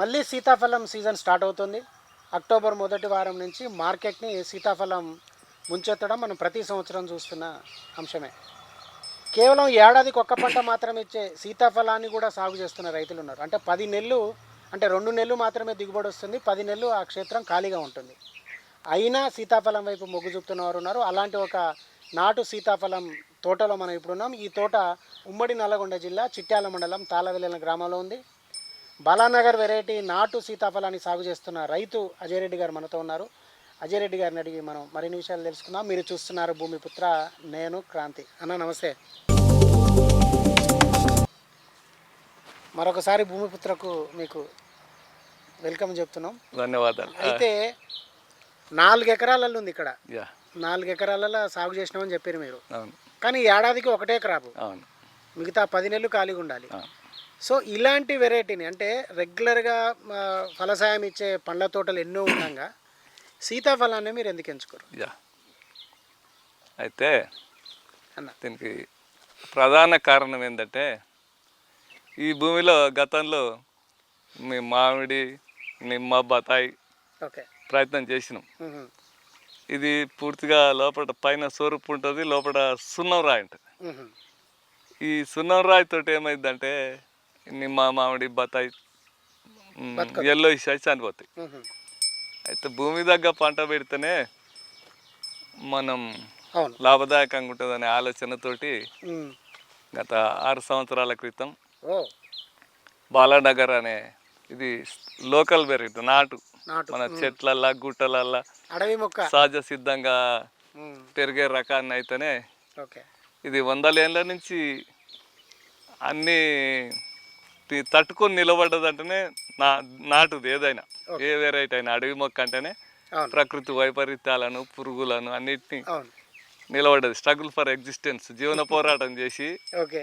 మళ్ళీ సీతాఫలం season start అవుతుంది. అక్టోబర్ మొదటి వారం నుంచి మార్కెట్ని సీతాఫలం ముంచెత్తడం మనం ప్రతి సంవత్సరం చూస్తున్న అంశమే. కేవలం ఏడాదికి ఒక్క పంట మాత్రం ఇచ్చే సీతాఫలాన్ని కూడా సాగు చేస్తున్న రైతులు ఉన్నారు. అంటే పది నెలలు అంటే రెండు నెలలు మాత్రమే దిగుబడి వస్తుంది. పది నెలలు ఆ క్షేత్రం ఖాళీగా ఉంటుంది. అయినా సీతాఫలం వైపు మొగ్గు చూపుతున్న వారు ఉన్నారు. అలాంటి ఒక నాటు సీతాఫలం తోటలో మనం ఇప్పుడు ఉన్నాం. ఈ తోట ఉమ్మడి నల్లగొండ జిల్లా చిట్యాల మండలం తాళవెల్లిన గ్రామంలో ఉంది. బాలానగర్ వెరైటీ నాటు సీతాఫలాన్ని సాగు చేస్తున్న రైతు అజయ్ రెడ్డి గారు మనతో ఉన్నారు. అజయ్ రెడ్డి గారిని అడిగి మనం మరిన్ని విషయాలు తెలుసుకుందాం. మీరు చూస్తున్నారు భూమిపుత్ర నేను క్రాంతి. అన్న నమస్తే. మరొకసారి భూమిపుత్రకు మీకు వెల్కమ్ చెప్తున్నాం. ధన్యవాదాలు. అయితే నాలుగు ఎకరాలలో ఉంది ఇక్కడ. నాలుగు ఎకరాలలో సాగు చేసినామని చెప్పారు మీరు. కానీ ఏడాదికి ఒకటే క్రాప్. మిగతా పది నెలలు ఖాళీగా ఉండాలి. సో ఇలాంటి వెరైటీని అంటే రెగ్యులర్గా ఫలసాయం ఇచ్చే పండ్ల తోటలు ఎన్నో ఉండగా సీతాఫలాన్ని మీరు ఎందుకు ఎంచుకోరు? యా. అయితే అన్న. దీనికి ప్రధాన కారణం ఏంటంటే ఈ భూమిలో గతంలో మీ మామిడి నిమ్మ బతాయి ఓకే. ప్రయత్నం చేసినాం. ఇది పూర్తిగా లోపల పైన సోరుపు ఉంటుంది లోపల సున్నం రాయి ఉంటుంది. ఈ సున్నం రాయి తోటి ఏమైందంటే నిమ్మ మామిడి బతాయి ఎల్లో ఇష్యూ చనిపోతాయి. అయితే భూమి దగ్గర పంట పెడితేనే మనం లాభదాయకంగా ఉంటుందనే ఆలోచనతోటి మ్మ్. గత ఆరు సంవత్సరాల క్రితం బాలానగర్ అనే ఇది లోకల్ వెరైటీ నాటు. మన చెట్లల్లా గుట్టలల్లా అడవి మొక్క. సహజ సిద్ధంగా. పెరిగే రకాన్ని అయితేనే ఇది వందలేళ్ళ నుంచి అన్ని తట్టుకొని నిలబడ్డదంటేనే నా నాటుది ఏదైనా. ఏ వెరైటీ అయినా అడవి మొక్క అంటేనే ప్రకృతి వైపరీత్యాలను పురుగులను అన్నిటిని నిలబడ్డది. స్ట్రగుల్ ఫర్ ఎగ్జిస్టెన్స్ జీవన పోరాటం చేసి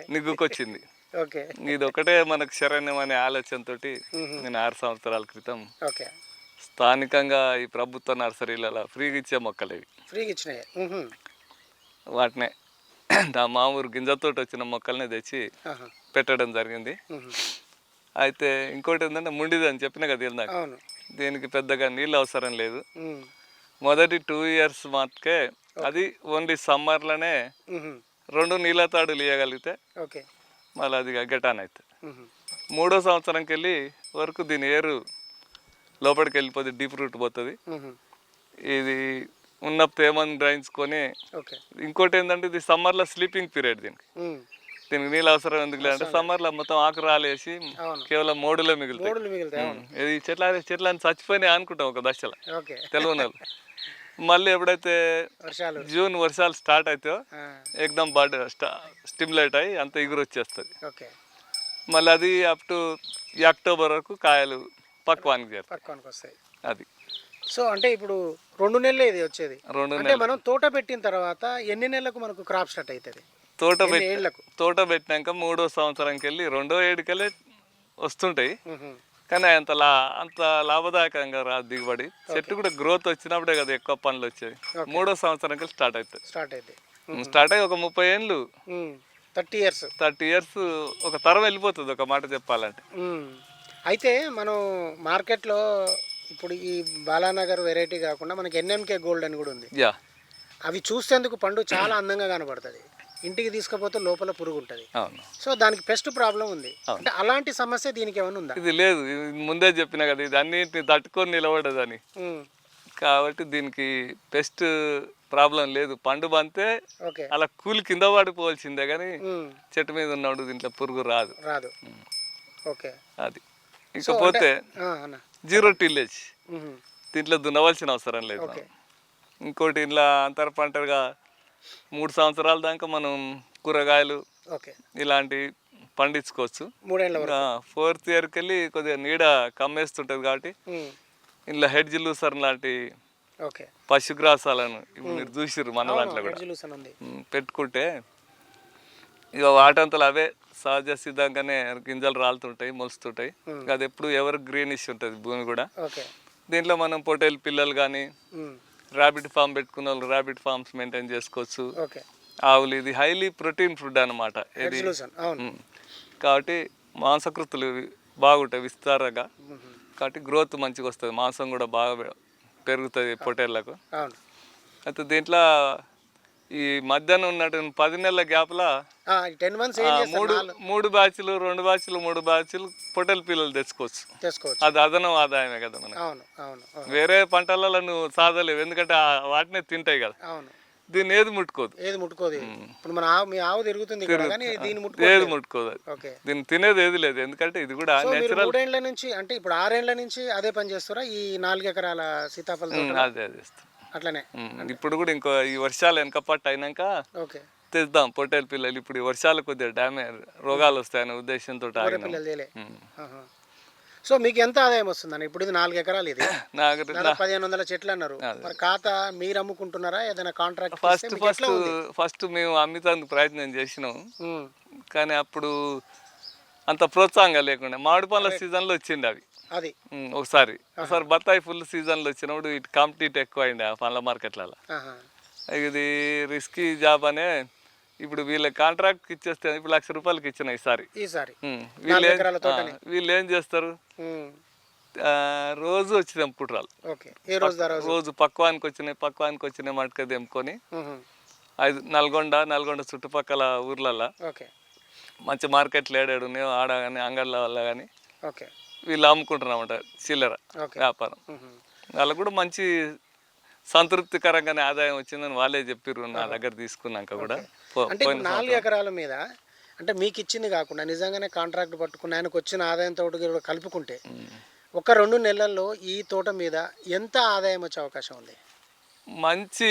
నిగ్గుకొచ్చింది. ఇది ఒకటే మనకు శరణ్యం అనే ఆలోచనతోటి నేను ఆరు సంవత్సరాల క్రితం స్థానికంగా ఈ ప్రభుత్వ నర్సరీలలో ఫ్రీగా ఇచ్చే మొక్కలు ఇవి ఫ్రీగా ఇచ్చినాయి మ్మ్. వాటినే నా మామూలు గింజతోటి వచ్చిన మొక్కల్ని తెచ్చి. పెట్టడం జరిగింది. అయితే అయితే ఇంకోటి ఏంటంటే ముండిది అని చెప్పిన కదా ఇందాక అవును దీనికి పెద్దగా నీళ్ళు అవసరం లేదు. మొదటి టూ ఇయర్స్ మాత్రకే అది ఓన్లీ సమ్మర్లోనే మ్మ్. రెండు నీళ్ళ తాడులు ఇవ్వగలిగితే ఓకే మళ్ళీ అది గెటాన్ మ్మ్. మూడో సంవత్సరంకి వెళ్ళి వరకు దీని ఏరు లోపలికి వెళ్ళిపోతుంది డీప్ రూట్ పోతుంది. ఇది ఉన్న తేమని గ్రహించుకొని ఓకే ఇంకోటి ఏంటంటే ఇది సమ్మర్లో స్లీపింగ్ పీరియడ్ దీనికి. దీనికి నీళ్ళు అవసరం ఎందుకు లేదంటే సమ్మర్లో మొత్తం ఆకు రాలేసి కేవలం మోడులో మిగులుతాయి. ఇది చెట్ల చెట్లు అని చచ్చిపోయినాయి అనుకుంటాం ఒక దశలో. తెలుగు నెలలు మళ్ళీ ఎప్పుడైతే వర్షాలు. జూన్ వర్షాలు స్టార్ట్ అవుతాయో ఆ, ఎక్దమ్ బాడీ స్టిమ్యులేట్ అయ్యి అంత ఎగురు వచ్చేస్తుంది. మళ్ళీ అది అప్ టు అక్టోబర్ వరకు కాయలు పక్వానికి పక్వానికి వస్తాయి. అది. సో అంటే ఇప్పుడు రెండు నెలలే ఇది వచ్చేది. రెండు అంటే మనం తోట పెట్టిన తర్వాత ఎన్ని నెలలకు మనకు క్రాప్ స్టార్ట్ అవుతుంది తోట తోట పెట్టినాక మూడో సంవత్సరంకి వెళ్ళి రెండో ఏడుకెళ్ళి వస్తుంటాయి. కానీ అంత లా అంత లాభదాయకంగా రాదు దిగుబడి. చెట్టు కూడా గ్రోత్ వచ్చినప్పుడే కదా ఎక్కువ పనులు వచ్చాయి మూడో సంవత్సరంకి స్టార్ట్ అవుతుంది స్టార్ట్ అవుతాయి స్టార్ట్ అయ్యి ఒక ముప్పై ఏళ్ళు. Thirty years. థర్టీ ఇయర్స్ ఒక తరం వెళ్ళిపోతుంది ఒక మాట చెప్పాలంటే. అయితే మనం మార్కెట్లో ఇప్పుడు ఈ బాలానగర్ వెరైటీ కాకుండా మనకి ఎన్ఎంకే గోల్డ్ అని కూడా ఉంది. యా. అవి చూసేందుకు పండు చాలా అందంగా కనబడుతుంది ఇంటికి తీసుకపోతే లోపల పురుగు ఉంటుంది అవును. సో దానికి పెస్ట్ ప్రాబ్లం ఉంది. అంటే అలాంటి సమస్య దీనికి ఏమైనా ఉందా? ఇది లేదు. ఇది ముందే చెప్పిన కదా ఇది అన్నిటిని తట్టుకొని నిలబడదని. కాబట్టి దీనికి పెస్ట్ ప్రాబ్లం లేదు. పండు బంతే ఓకే. అలా కూలి కింద పడిపోవాల్సిందే కానీ చెట్టు మీద ఉన్నప్పుడు దీంట్లో పురుగు రాదు. రాదు. ఓకే. అది. ఇకపోతే జీరో టిల్లేజ్. దీంట్లో దున్నవలసిన అవసరం లేదు. ఇంకోటి ఇలా అంతర పంటగా మూడు సంవత్సరాల దాకా మనం కూరగాయలు ఓకే. ఇలాంటి పండించుకోవచ్చు. ఫోర్త్ ఇయర్కి వెళ్ళి కొద్దిగా నీడ కమ్మేస్తుంటుంది కాబట్టి ఉమ్, ఇందులో హెడ్జ్ లూసర్ లాంటి పశుగ్రాసాలను మీరు చూసిర్రు మన దాంట్లో కూడా. పెట్టుకుంటే ఇక వాటంతలు అవే సహజ సిద్ధంగానే గింజలు రాలుతుంటాయి మొలుస్తుంటాయి. అది ఎప్పుడు ఎవరు గ్రీనిష్ ఉంటుంది భూమి కూడా. దీంట్లో మనం పొటేల్ పిల్లలు కానీ ర్యాబిట్ ఫామ్ పెట్టుకున్న వాళ్ళు ర్యాబిట్ ఫామ్స్ మెయింటైన్ చేసుకోవచ్చు. ఆవులు ఇది హైలీ ప్రోటీన్ ఫుడ్ అనమాట ఇది. కాబట్టి మాంసకృతులు బాగుంటాయి విస్తారంగా. కాబట్టి గ్రోత్ మంచిగా వస్తుంది. మాంసం కూడా బాగా పెరుగుతుంది పొట్టేళ్ళకు అవును. అయితే దీంట్లో ఈ మధ్యాహ్నం ఉన్నట్టు పది నెలల గ్యాప్లో టెన్ మంత్స్ మూడు మూడు బ్యాచ్లు రెండు బ్యాచ్లు మూడు బ్యాచ్లు పొట్టేల పిల్లలు తెచ్చుకోవచ్చు. అది అదనం ఆదాయమే కదా మనకి. అవును అవును వేరే పంటలలో నువ్వు సాధలేవు. ఎందుకంటే ఆ వాటినే తింటాయి కదా. అవును. దీన్ని ఏది ముట్టుకోదు. ఏది ముట్టుకోదు. ఇప్పుడు మన ఆవు మీ ఆవు తిరుగుతుంది కానీ దీన్ని ముట్టుకోదు. ఏది ముట్టుకోదు ఓకే. దీన్ని తినేది ఏది లేదు. ఎందుకంటే ఇది కూడా నేచురల్ మూడేండ్ల నుంచి అంటే ఇప్పుడు ఆరేండ్ల నుంచి అదే పని చేస్తారా? ఈ నాలుగు ఎకరాల సీతాఫల అదే అదే. అట్లనే. ఇప్పుడు కూడా ఇంకో ఈ వర్షాలు వెనక పట్టు అయినాక ఓకే. తెద్దాం పొట్టేల పిల్లలు. ఇప్పుడు ఈ వర్షాలు కొద్దిగా డ్యామేజ్ రోగాలు వస్తాయనే ఉద్దేశంతో. సో మీకు ఎంత ఆదాయం వస్తుందండి ఇప్పుడు ఇది నాలుగు ఎకరాలు ఇది. పదిహేను వందల చెట్లు అన్నారు. మరి ఖాతా మీరు అమ్ముకుంటున్నారా? ఏదైనా కాంట్రాక్ట్ ఫస్ట్ ఫస్ట్ ఫస్ట్ మేము అమ్మితందుకు ప్రయత్నం చేసినాం. కానీ అప్పుడు అంత ప్రోత్సాహంగా లేకుండా మామిడి పండ్ల సీజన్లో వచ్చింది అవి. అది. ఒకసారి. ఒకసారి బత్తాయి ఫుల్ సీజన్లో వచ్చినప్పుడు ఇటు కాంపిటీట్ ఎక్కువ అయింది ఆ పండ్ల మార్కెట్లలో. ఇది రిస్కీ జాబ్ అనే ఇప్పుడు వీళ్ళ కాంట్రాక్ట్ ఇచ్చేస్తే ఇప్పుడు లక్ష రూపాయలకి ఇచ్చిన ఈసారి. ఈసారి. వీళ్ళు వీళ్ళు ఏం చేస్తారు? రోజు వచ్చి తెంపుకుంటారు ఏ రోజు పక్వానికి వచ్చినాయి పక్వానికి వచ్చినాయి మటుక తెంపుకొని. ఐదు నల్గొండ నల్గొండ చుట్టుపక్కల ఊర్లల్లో మంచి మార్కెట్లు ఏడాడు ఆడ కానీ అంగళ్ళ వల్ల కానీ వీళ్ళు అమ్ముకుంటున్నామంట చిల్లర వ్యాపారం. వాళ్ళకు కూడా మంచి సంతృప్తికరంగానే ఆదాయం వచ్చిందని వాళ్ళే చెప్పిర్రు నా దగ్గర తీసుకున్నాక కూడా. అంటే నాలుగు ఎకరాల మీద అంటే మీకు ఇచ్చింది కాకుండా నిజంగానే కాంట్రాక్ట్ పట్టుకుని ఆయనకు వచ్చిన ఆదాయంతో కూడా కలుపుకుంటే ఒక రెండు నెలల్లో ఈ తోట మీద ఎంత ఆదాయం వచ్చే అవకాశం ఉంది? మంచి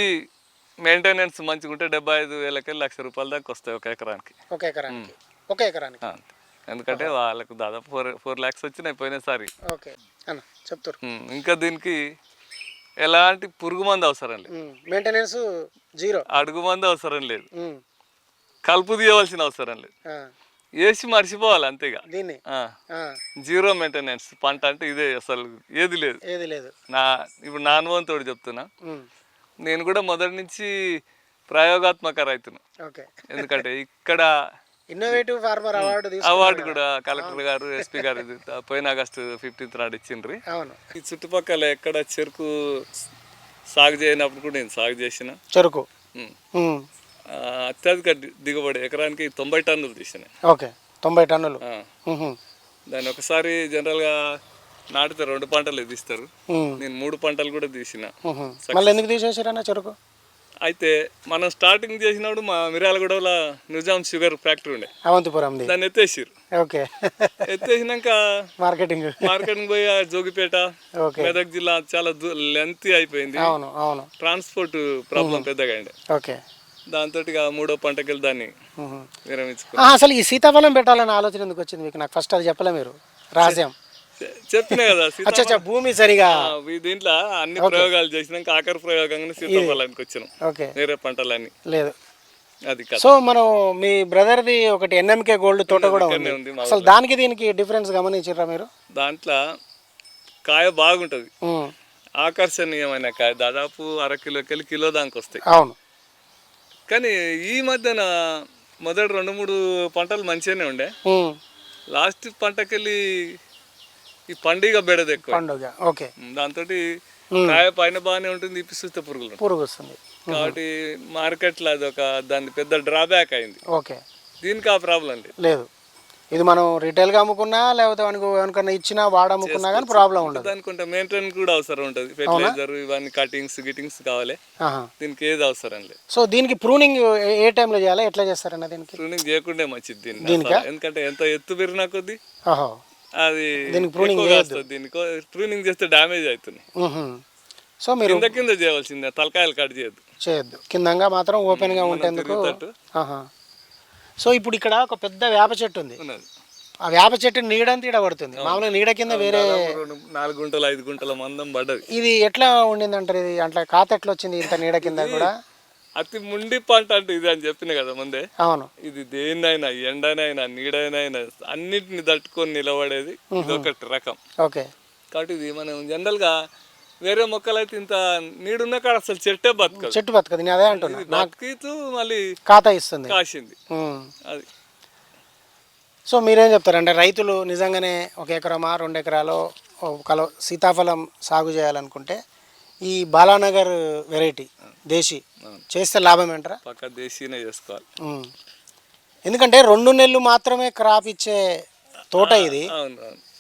మెయింటెనెన్స్ మంచిగా ఉంటే డెబ్బై ఐదు వేలకి లక్ష రూపాయల దాకా వస్తాయి ఒక ఎకరానికి. ఒక ఎకరానికి. ఒక ఎకరానికి. ఎందుకంటే వాళ్ళకు దాదాపు ఫోర్ ఫోర్ ల్యాక్స్ వచ్చినాయి పోయినసారి. ఓకే. అన్న చెప్తారు. ఇంకా దీనికి ఎలాంటి పురుగు మందు అవసరం లేదు. Maintenance zero. అడుగు మందు అవసరం లేదు. కలుపు తీయవలసిన అవసరం లేదు. వేసి మర్చిపోవాలి అంతేగా దీన్ని. జీరో మెయింటెనెన్స్ పంట అంటే ఇదే అసలు ఏది లేదు. ఏది లేదు. నా ఇప్పుడు నా అనుభవంతో చెప్తున్నా. నేను కూడా మొదటి నుంచి ప్రయోగాత్మక రైతును. ఎందుకంటే ఇక్కడ ఇన్నోవేటివ్ ఫార్మర్ అవార్డు అవార్డు కూడా కలెక్టర్ గారు ఎస్పీ గారు పోయిన ఆగస్టు ఫిఫ్టీన్త్ నాడు ఇచ్చిండ్రి. అవును. ఈ చుట్టుపక్కల ఎక్కడ చెరుకు సాగు చేయనప్పుడు కూడా నేను సాగు చేసిన. చెరుకు. ఉమ్. ఆ, అత్యధిక దిగుబడి ఎకరానికి తొంభై టన్నులు తీసిన. ఓకే. తొంభై టన్నులు. ఉహు. దాన్ని ఒకసారి జనరల్గా నాటితే రెండు పంటలు తీస్తారు. నేను మూడు పంటలు కూడా తీసిన. మళ్ళీ ఎందుకు తీసేసారన్న చెరుకు? అయితే మనం స్టార్టింగ్ చేసినప్పుడు మా మిర్యాలగూడలో నిజాం షుగర్ ఫ్యాక్టరీ ఉండే. అవంతిపురంది. దాన్ని ఎత్తేసిర్రు. ఓకే. ఎత్తేసినాక మార్కెటింగ్. మార్కెట్కి పోయి జోగిపేట మెదక్ జిల్లా చాలా లెంత్ అయిపోయింది. అవును అవును. ట్రాన్స్పోర్ట్ ప్రాబ్లం పెద్దగా అయింది. ఓకే. దాంతో మూడో పంటకి దాన్ని. విరమించుకో అసలు ఈ సీతాఫలం పెట్టాలన్న ఆలోచన ఎందుకు వచ్చింది మీకు? నాకు ఫస్ట్ అది చెప్పలే మీరు. చె- చెప్పినా కదా అచ్చా భూమి సరిగా. దీంట్లో అన్ని ప్రయోగాలు చేసినాక ఆఖరి ప్రయోగంగానే సీతాఫలానికి వచ్చినాం. వేరే పంటలన్నీ. లేదు. అది సో మనం మీ బ్రదర్ది ఒకటి ఎన్ఎంకే గోల్డ్ తోట కూడా ఉంది. అసలు దానికి దీనికి డిఫరెన్స్ గమనించారా మీరు? దాంట్లో కాయ బాగుంటుంది. ఆకర్షణీయమైన కాయ. దాదాపు అర కిలోకి వెళ్ళి కిలో దానికి వస్తాయి. అవును. కానీ ఈ మధ్యన మొదటి రెండు మూడు పంటలు మంచిగానే ఉండే. లాస్ట్ పంటకెళ్ళి ఈ పండుగ బెడద ఎక్కువ. పండుగ ఓకే. దాంతో కాయ పైన బాగానే ఉంటుంది ఇప్పి చూస్తే పురుగులు. పురుగు వస్తుంది. కాబట్టి మార్కెట్లో అది ఒక దాని పెద్ద డ్రాబ్యాక్ అయింది. ఓకే. దీనికి ఆ ప్రాబ్లం లేదు. లేదు. ఇది మనం రిటైల్గా అమ్ముకున్నా లేకపోతే మనకు ఎవరికైనా ఇచ్చినా వాడ అమ్ముకున్నా కానీ ప్రాబ్లం ఉండదు. దానికి కొంత మెయింటెనెన్స్ కూడా అవసరం ఉంటుంది. ఫెర్టిలైజర్ ఇవన్నీ కటింగ్స్ గిటింగ్స్ కావాలి. దీనికి ఏది అవసరం లేదు. సో దీనికి ప్రూనింగ్ ఏ టైంలో చేయాలి? ఎట్లా చేస్తారన్న దీనికి? ప్రూనింగ్ చేయకుండే మంచిది అసలు. ఎందుకంటే ఎంత ఎత్తు పెరిగినా కొద్దీ అది దీనికి ఎక్కువగా వస్తుంది. దీనికి ప్రూనింగ్ చేస్తే డ్యామేజ్ అవుతుంది. సో మీరు కింద కింద చేయవలసిందే తలకాయలు కట్ చేయొద్దు. చేయొద్దు. కిందంగా మాత్రం ఓపెన్గా ఉండేందుకు తిరుగుతట్టు ఆహా. సో ఇప్పుడు ఇక్కడ ఒక పెద్ద వేప చెట్టు ఉంది. ఆ వేప చెట్టు నీడంతా ఈడ పడుతుంది. మామూలుగా నీడ కింద వేరే నాలుగు గుంటలు ఐదు గుంటల మందం పడ్డది. ఇది ఎట్లా ఉండింది అంటారు ఇది అట్లా కాత ఎట్లా వచ్చింది ఇంత నీడ కింద కూడా? అతి ముండి పంట అంటే ఇది అని చెప్పిన కదా ముందే? అవును. ఇది దేన్నైనా ఎండనైనా నీడనైనా అన్నిటిని తట్టుకొని నిలబడేది ఇది ఒకటి రకం. ఓకే. కాబట్టి ఇది మనం జనరల్గా వేరే మొక్కలు అయితే ఇంత నీడున్న కాడ అసలు చెట్టే బతకదు. చెట్టు బతకదు నేను అదే అంటున్నా. బతికితూ మళ్ళీ ఖాతా ఇస్తుంది. కాసింది. అది. సో మీరేం చెప్తారు? అంటే రైతులు నిజంగానే ఒక ఎకరమా రెండు ఎకరాలు ఓ కల సీతాఫలం సాగు చేయాలనుకుంటే ఈ బాలానగర్ వెరైటీ దేశీ. చేస్తే లాభం ఏంటరా? పక్క దేశీనే చేసుకోవాలి. ఎందుకంటే రెండు నెలలు మాత్రమే క్రాప్ ఇచ్చే తోట ఇది.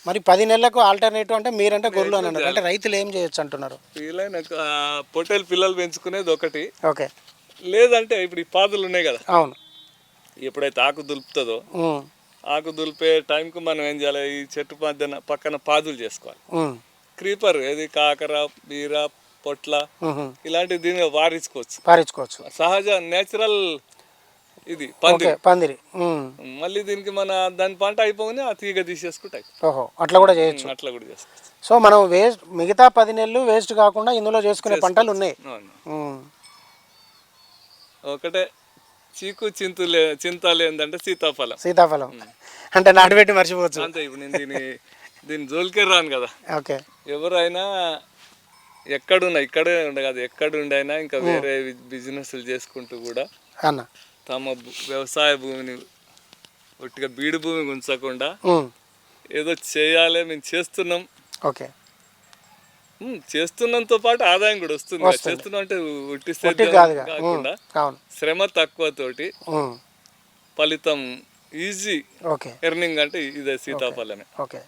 మరి పది నెలలకు ఆల్టర్నేటివ్ అంటే మీరంటే గొర్రెలు అని అంటే రైతులు ఏం చేయొచ్చు అంటున్నారు? పొట్టేలు పిల్లలు పెంచుకునేది ఒకటి. ఓకే. లేదంటే ఇప్పుడు ఈ పాదులు ఉన్నాయి కదా. అవును. ఎప్పుడైతే ఆకు దులుపుతుందో. ఆకు దులిపే టైంకు మనం ఏం చేయాలి? ఈ చెట్టు మధ్యన పక్కన పాదులు చేసుకోవాలి. క్రీపర్ ఏది? కాకర బీర పొట్ల ఉహు. ఇలాంటివి దీన్ని వారించుకోవచ్చు పారించుకోవచ్చు సహజ నేచురల్ ఇది పందిరి. ఉమ్. మళ్ళీ దీనికి మన దాని పంట అయిపోగానే ఆ తీగ తీసేసుకుంటాయి ఓహో అట్లా కూడా చేయొచ్చు. అట్లా కూడా చేసుకోవచ్చు. సో మనం వేస్ట్ మిగతా పది నెలలు వేస్ట్ కాకుండా ఇందులో చేసుకునే పంటలు ఉన్నాయి. ఒకటే చీకు చింతులే చింతాలు ఏంటంటే సీతాఫలం. సీతాఫలం. అంటే నాటుపెట్టి మర్చిపోవచ్చు. అంతే ఇప్పుడు నేను దీని దీని జోలికే రాను కదా. ఓకే. ఎవరైనా ఎక్కడున్నా ఇక్కడే ఉండే కాదు ఎక్కడుండైనా ఇంకా వేరే బిజినెస్లు చేసుకుంటూ కూడా అన్న. తమ వ్యవసాయ భూమిని ఒట్టిగా బీడు భూమిని ఉంచకుండా. ఏదో చేయాలి మేము చేస్తున్నాం. ఓకే. చేస్తున్నంతో పాటు ఆదాయం కూడా వస్తుంది. చేస్తున్నాం అంటే ఉట్టి సేద్యం కాదుగా. ఉమ్. కాకుండా శ్రమ తక్కువ తోటి ఉమ్. ఫలితం ఈజీ ఎర్నింగ్ అంటే ఇదే సీతాఫలమే. ఓకే.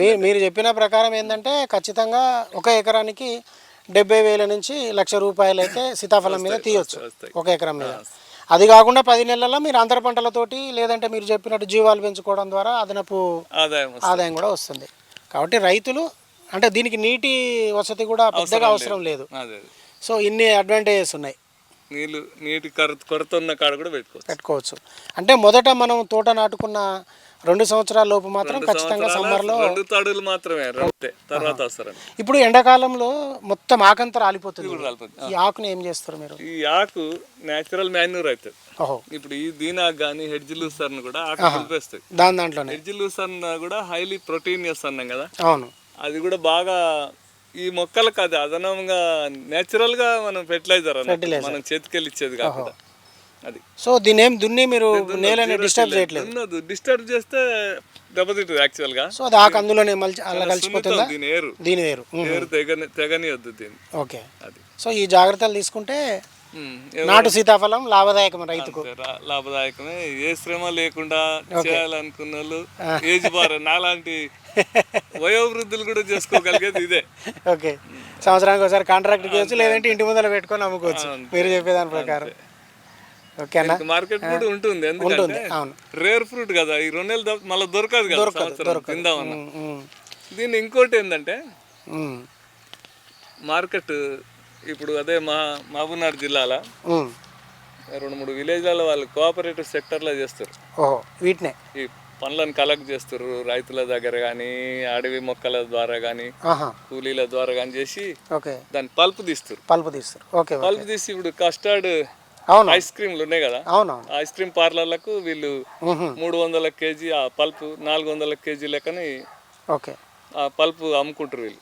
మీరు మీరు చెప్పిన ప్రకారం ఏంటంటే ఖచ్చితంగా ఒక ఎకరానికి డెబ్బై వేల నుంచి లక్ష రూపాయలు అయితే సీతాఫలం మీద తీయొచ్చు. ఒక ఎకరం మీద. అది కాకుండా పది నెలల్లో మీరు అంతర పంటలతోటి లేదంటే మీరు చెప్పినట్టు జీవాలు పెంచుకోవడం ద్వారా అదనపు ఆదాయం కూడా వస్తుంది. కాబట్టి రైతులు అంటే దీనికి నీటి వసతి కూడా పెద్దగా అవసరం లేదు. సో ఇన్ని అడ్వాంటేజెస్ ఉన్నాయి. నీళ్ళు నీటి కర కొరత ఉన్న కాడ కూడా పెట్టుకోవచ్చు. పెట్టుకోవచ్చు. అంటే మొదట మనం తోట నాటుకున్న రెండు సంవత్సరాల లోపు మాత్రం ఖచ్చితంగా సమ్మర్లో రెండు తడులు మాత్రమే రొట్టె తర్వాత వస్తారండి. ఇప్పుడు ఎండాకాలంలో మొత్తం ఆకంతా రాలిపోతుంది. ఈ ఆకుని ఏం చేస్తారు మీరు? ఈ ఆకు నేచురల్ మాన్యూర్ అవుతుంది. ఇప్పుడు ఈ దీనాకు కానీ హెడ్జ్ లూసర్న్ కూడా ఆకు కలిపేస్తుంది దాని దాంట్లోనే. హెడ్జ్ లూసర్న్ కూడా హైలీ ప్రోటీనియస్ అన్నాం కదా? అవును. అది కూడా బాగా ఈ మొక్కలకు అది అదనంగా నేచురల్గా మనం ఫెర్టిలైజర్ అన్నమాట మనం చేతికెళ్ళి ఇచ్చేది కాకుండా అది. సో దీని ఏం దున్ని మీరు నేలని డిస్టర్బ్ చేయట్లేదు? ఉన్నది డిస్టర్బ్ చేస్తే దెబ్బతింటుంది యాక్చువల్గా. సో అది ఆకు అందులోనే మలిచి అలా కలిసిపోతుందా? సున్నితం దీని ఏరు. దీని వేరు ఉమ్, ఏరు తెగని తెగనియొద్దు దీన్ని. ఓకే. అది. సో ఈ జాగ్రత్తలు తీసుకుంటే నాటు సీతాఫలం లాభదాయకం రైతుకు. లాభదాయకమే. ఏ శ్రమ లేకుండా చేయాలనుకున్న వాళ్ళు ఏజ్ బార్ నాలాంటి వయోవృద్ధులు కూడా చేసుకోగలిగేది ఇదే. ఓకే. సంవత్సరానికి ఒకసారి కాంట్రాక్ట్ చేయొచ్చు లేదంటే ఇంటి ముందర పెట్టుకొని అమ్ముకోవచ్చు. మీరు చెప్పేదాని ప్రకారం. ఓకే అన్న? మార్కెట్ కూడా ఉంటుంది ఎందుకంటే అవును. రేర్ ఫ్రూట్ కదా ఈ రెండు నెలలు మళ్ళీ దొరకదు కదా సంవత్సరం. తిందామన్నా దీన్ని ఇంకోటి ఏంటంటే మార్కెట్ ఇప్పుడు అదే మా మహబూబ్నగర్ జిల్లాలో. రెండు మూడు విలేజ్లలో వాళ్ళు కోఆపరేటివ్ సెక్టర్లో చేస్తారు. ఓహో వీటినే? ఈ పండ్లను కలెక్ట్ చేస్తారు. రైతుల దగ్గర కానీ అడవి మొక్కల ద్వారా కానీ కూలీల ద్వారా కానీ చేసి ఓకే. దాని పల్పు తీస్తారు. పల్పు తీస్తారు. ఓకే. పల్పు తీసి ఇప్పుడు కస్టర్డ్ అవును. ఐస్ క్రీమ్లు ఉన్నాయి కదా? అవునవును. ఐస్ క్రీమ్ పార్లర్లకు వీళ్ళు మూడు వందల కేజీ ఆ పల్పు నాలుగు వందల కేజీ లెక్కని ఓకే. పల్పు అమ్ముకుంటారు వీళ్ళు.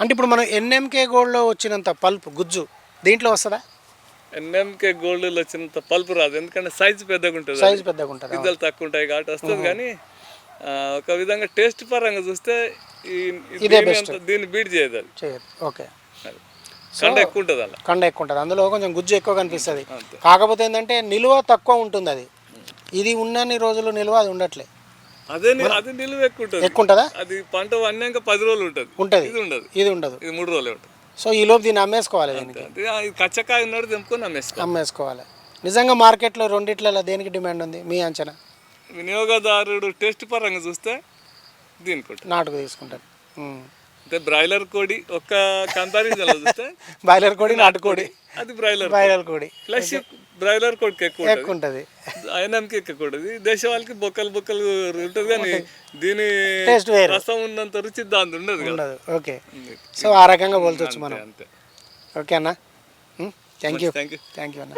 అంటే ఇప్పుడు మనం ఎన్ఎంకే గోల్డ్లో వచ్చినంత పల్పు గుజ్జు దీంట్లో వస్తుందా? ఎన్ఎంకే గోల్డ్ వచ్చినంత పల్పు రాదు. ఎందుకంటే సైజు పెద్దగా ఉంటుంది. సైజు పెద్దగా ఉంటుంది గిద్దలు తక్కువ ఉంటాయి కాబట్టి వస్తుంది కానీ ఒక విధంగా టేస్ట్ పరంగా చూస్తే దీన్ని బీట్ చేయదు చేయదు. ఓకే. కండ ఎక్కువ ఉంటుంది అలా కండ ఎక్కువ ఉంటుంది. అందులో కొంచెం గుజ్జు ఎక్కువ కనిపిస్తుంది. కాకపోతే ఏంటంటే నిల్వ తక్కువ ఉంటుంది అది. ఇది ఉన్నన్ని రోజులు నిల్వ అది ఉండట్లే. అదే అది నిలువ ఎక్కువ ఉంటుంది. ఎక్కువ ఉంటుందా అది పంట వన్నాక పది రోజులు ఉంటుంది. ఉంటుంది. ఇది ఉండదు. ఇది ఉండదు. ఇది మూడు రోజులే ఉంటుంది. సో ఈ లోపు దీన్ని అమ్మేసుకోవాలి దీనికి. కచ్చకాయ ఉన్నాడు తెంపుకొని అమ్మేసుకో అమ్మేసుకోవాలి. నిజంగా మార్కెట్లో రెండిట్లలో దేనికి డిమాండ్ ఉంది? మీ అంచనా? వినియోగదారుడు టేస్ట్ పరంగా చూస్తే దీనికి నాటుకు తీసుకుంటాను. అంటే బ్రాయిలర్ కోడి ఒక్క కంపారిజన్ చూస్తే బాయిలర్ కోడి నాటుకోడి అది బ్రాయిలర్ బాయిలర్ కోడి. ప్లస్ బ్రాయిలర్ కోడికి ఎక్కువ ఉంటుంది. ఎక్కువ ఉంటుంది. ఆయనకి ఎక్కువ ఉంటుంది. దేశవాళ్ళకి బొక్కలు బొక్కలు ఉంటుంది కానీ దీని టేస్ట్ వేరు. రసం ఉన్నంత రుచి దాని ఉండదు ఉండదు. ఓకే. సో ఆ రకంగా పోల్చొచ్చు మనం. అంతే. ఓకే అన్న. Thank you thank you thank you అన్న.